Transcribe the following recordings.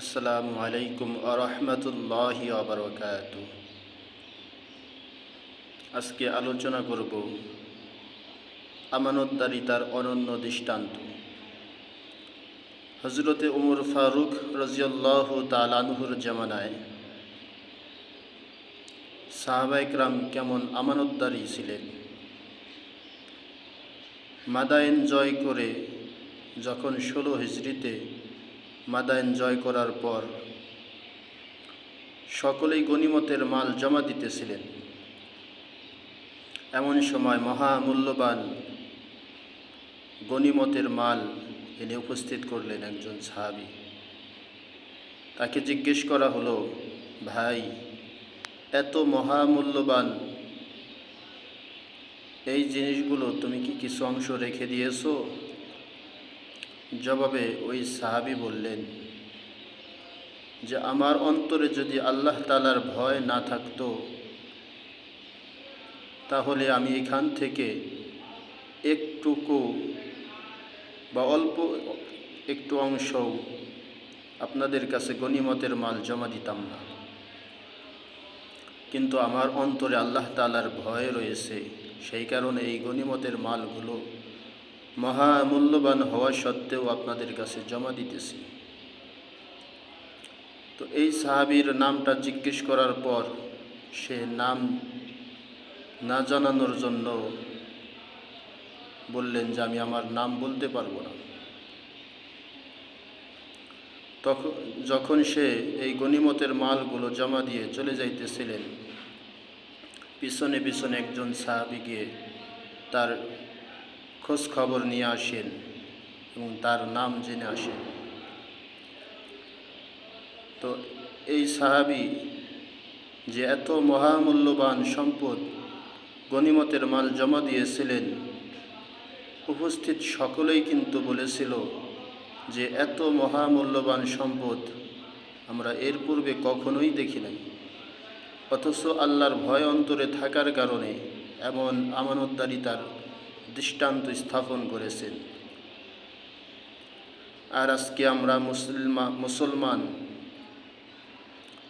আসসালামু আলাইকুম আরহামতুল্লাহি আবরকাত আজকে আলোচনা করব আমানতদারিতার অনন্য দৃষ্টান্ত। হজরতে উমর ফারুক রাজিয়াল্লাহ তালানহুর জামানায় সাহাবাইকরাম কেমন আমানতদারি ছিলেন? মাদায়েন জয় করে যখন ষোলো হিজড়িতে মাদায়েন জয় করার পর সকলেই গনিমতের মাল জমা দিতেছিলেন। এমন সময় মহামূল্যবান গনিমতের মাল এনে উপস্থিত করলেন একজন সাহাবি। তাকে জিজ্ঞেস করা হলো, ভাই, এত মহামূল্যবান এই জিনিসগুলো তুমি কি কিছু অংশ রেখে দিয়েছ? জবাবে ওই সাহাবি বললেন, যে আমার অন্তরে যদি আল্লাহ তালার ভয় না থাকতো, তাহলে আমি এখান থেকে একটুকু বা অল্প একটু অংশ আপনাদের কাছে গনিমতের মাল জমা দিতাম না। কিন্তু আমার অন্তরে আল্লাহ তালার ভয় রয়েছে, সেই কারণে এই গনিমতের মালগুলো মহামূল্যবান হওয়া সত্ত্বেও আপনাদের কাছে জমা দিতেছি। তো এই সাহাবির নামটা জিজ্ঞেস করার পর সে নাম না জানানোর জন্য বললেন যে আমি আমার নাম বলতে পারব না। তখন যখন সে এই গনিমতের মালগুলো জমা দিয়ে চলে যাইতেছিলেন, পিছনে পিছনে একজন সাহাবি গিয়ে তার খোঁজ খবর নিয়ে আসেন এবং তার নাম জেনে আসেন। তো এই সাহাবি যে এত মহামূল্যবান সম্পদ গনিমতের মাল জমা দিয়েছিলেন, উপস্থিত সকলেই কিন্তু বলেছিল যে এত মহামূল্যবান সম্পদ আমরা এর পূর্বে কখনোই দেখি নাই। অথচ আল্লাহর ভয় অন্তরে থাকার কারণে এমন আমানতদারিতার দৃষ্টান্ত স্থাপন করেছেন। আর আজকে আমরা মুসলমা, মুসলমান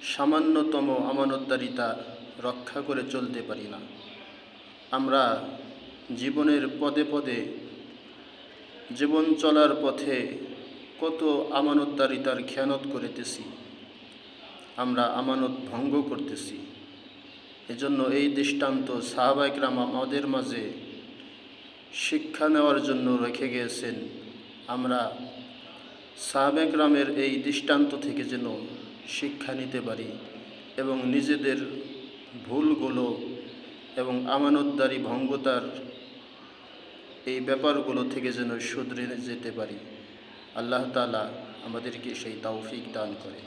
সামান্যতম আমানতদারিতা রক্ষা করে চলতে পারি না। আমরা জীবনের পদে পদে, জীবন চলার পথে কত আমানতদারিতার খেয়ানত করিতেছি, আমরা আমানত ভঙ্গ করতেছি। এজন্য এই দৃষ্টান্ত সাহাবাইকরাম আমাদের মাঝে শিক্ষা নেওয়ার জন্য রেখে গিয়েছেন। আমরা সাহাবেকরামের এই দৃষ্টান্ত থেকে যেন শিক্ষা নিতে পারি এবং নিজেদের ভুলগুলো এবং আমানতদারি ভঙ্গতার এই ব্যাপারগুলো থেকে যেন শুধরে যেতে পারি। আল্লাহ তালা আমাদেরকে সেই তৌফিক দান করে